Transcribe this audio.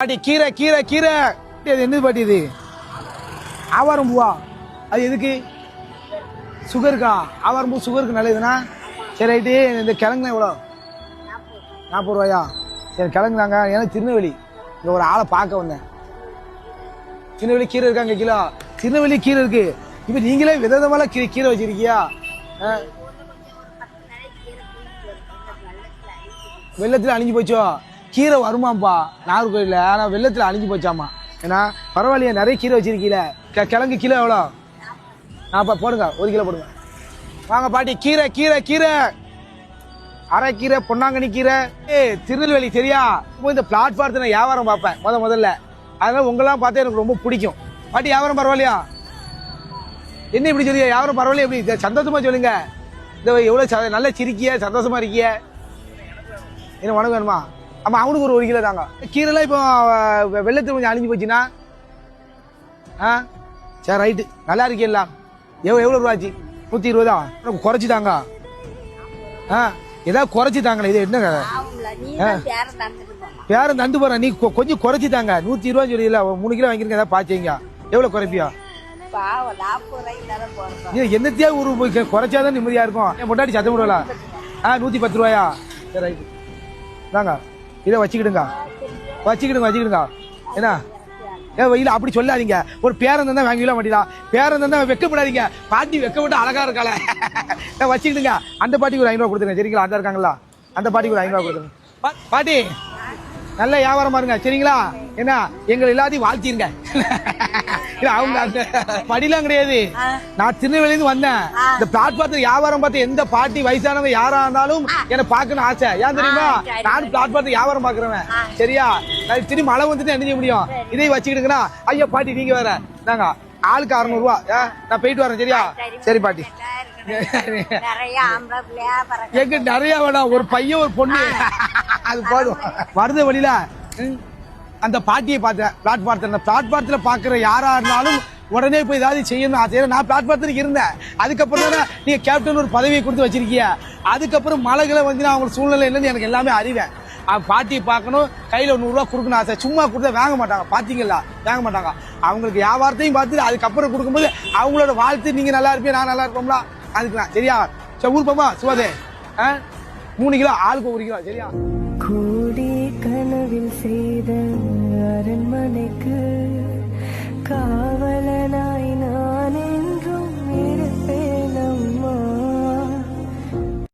பாட்டி கீரை கீரை கீரை. அது என்னது பாட்டி இது? ஆவாரம் பூவா அது எதுக்கு? சுகருக்கா? ஆவாரம் பூ சுகருக்கு நல்லதுண்ணா சரி ரைட்டு. இந்த கிழங்குனா எவ்வளோ? நாற்பது ரூபாயா? சரி கிழங்கு தாங்க ஏன்னா திருநெல்வேலி. இங்கே ஒரு ஆளை பார்க்க வந்தேன். திருநெல்வேலி கீரை இருக்காங்க கிலோ திருநெல்வேலி கீரை இருக்கு. இப்போ நீங்களே விதவிதமான கீரை கீரை வச்சிருக்கியா? ஆ? வெள்ளத்தில் அழிஞ்சு போச்சோ? கீரை வருமாப்பா நாகர்கோயிலில் ஆனால் வெள்ளத்தில் அழிஞ்சு போச்சாமா? ஏன்னா பரவாயில்லையே நிறைய கீரை வச்சிருக்கீல. க கிழங்கு கிலோ எவ்வளோ? நாப்பா போடுங்க. ஒரு கிலோ போடுங்க. வாங்க பாட்டி. கீரை கீரை கீரை. அரைக்கீரை பொன்னாங்கண்ணி கீரை. ஏ திருநெல்வேலி சரியா இப்போ இந்த பிளாட்ஃபாரத்தை நான் வியாபாரம் பார்ப்பேன் முத முதல்ல. அதனால் உங்களாம் பார்த்தா எனக்கு ரொம்ப பிடிக்கும். பாட்டி வியாபாரம் பரவாயில்லையா? என்ன இப்படி சொல்லுங்க வியாபாரம் பரவாயில்லையா? எப்படி? சந்தோஷமாக சந்தோஷமா சொல்லுங்க. இந்த எவ்வளோ ச- நல்ல சிரிக்கிய சந்தோஷமா இருக்கிய. என்ன உனக்கு வேணுமா? ஆமா அவனுக்கு ஒரு ஒரு கிலோ தாங்க. கீரைலாம் இப்போ வெள்ளத்தில் கொஞ்சம் அழிஞ்சு போச்சுன்னா? ஆ? சரி ரைட்டு. நல்லா இருக்கீங்களா எவ்வளோ எவ்வளோ ரூபாச்சு நூற்றி இருபதா? குறைச்சி தாங்க ஆ? ஏதாவது குறைச்சி தாங்களே இது போமா பேரம் தண்டு போறேன் நீ கொஞ்சம் குறைச்சி தாங்க நூற்றி இருபது சொல்லியில மூணு கிலோ வாங்கிருங்க ஏதாவது பாய்ச்சிங்க எவ்வளோ குறைப்பியா? என்னத்தையா ஒரு குறைச்சாதான் நிம்மதியா இருக்கும். என் பொண்டாட்டி சத்தம் விடல ஆ நூற்றி பத்து ரூபாயா? சரி ரைட்டு. தாங்க. இதை வச்சுக்கிடுங்க. வச்சுக்கிடுங்க வச்சுக்கிடுங்க. என்ன? ஏ வெயில அப்படி சொல்லாதீங்க. ஒரு பேரன் தான் வாங்கிக்கலாம் மாட்டீங்களா பேரன் தான் வெக்கப்படாதீங்க. பாட்டி வெக்கப்பட்டு அழகா இருக்காள. ஏ, வச்சுக்கிடுங்க. அந்த பாட்டிக்கு ஒரு ஐநூறுவா கொடுத்துருங்க. சரிங்களா? அந்த இருக்காங்களா அந்த பாட்டிக்கு ஒரு ஐநூறுவா கொடுத்துருங்க. பாட்டி நல்ல வியாபாரம் பாருங்க சரிங்களா? என்ன எங்களை எல்லாத்தையும் வாழ்த்திருங்க. இல்ல அவங்க படிலாம் கிடையாது. நான் திருநெல்வேலியில இருந்து வந்தேன் இந்த பிளாட்பாரத்தில் வியாபாரம் பார்த்து எந்த பாட்டி வயசானவங்க யாரா இருந்தாலும் என்ன பார்க்கணும் ஆசை. ஏன் தெரியுமா? சரி. நான் பிளாட்பாரத்தில் வியாபாரம் பார்க்கறவன். சரியா? நான் திரும்பி மழை வந்துட்டு என்ன செய்ய முடியும்? இதை வச்சுக்கிட்டுங்கன்னா ஐயா பாட்டி நீங்க வேற. நாங்க ஆளுக்கு அறுநூறு ரூபா நான் போயிட்டு வரேன் சரியா? சரி பாட்டி. எங்க நிறைய வேணாம். ஒரு பையன் ஒரு பொண்ணு. அது போதும். வருத வழியில. அந்த பாட்டியை பார்த்தேன் பிளாட்பாரத்தில் அந்த பிளாட்பாரத்தில் பார்க்குற யாராக இருந்தாலும் உடனே போய் ஏதாவது செய்யணும். ஆசையில் நான் பிளாட்பாரத்தில் இருந்தேன். அதுக்கப்புறம் தானே நீங்கள் கேப்டன் ஒரு பதவியை கொடுத்து வச்சிருக்கிய? அதுக்கப்புறம் மலைகளை வந்து நான் அவங்க சூழ்நிலை இல்லைன்னு எனக்கு எல்லாமே அறிவேன். அவன் பாட்டியை பார்க்கணும் கையில் நூறுரூவா கொடுக்கணும் ஆசை. சும்மா கொடுத்தா வாங்க மாட்டாங்க. பார்த்தீங்களா வாங்க மாட்டாங்க. அவங்களுக்கு வியாபாரத்தையும் பார்த்து அதுக்கப்புறம் கொடுக்கும்போது அவங்களோட வாழ்த்து நீங்கள் நல்லா இருப்பீங்க நான் நல்லா இருப்போம்ல? அதுக்குலாம். சரியா? சரி ஊர் போமா சுவாதே? ஆ? மூணு கிலோ ஆளுக்கு ஒரு கிலோ. சரியா?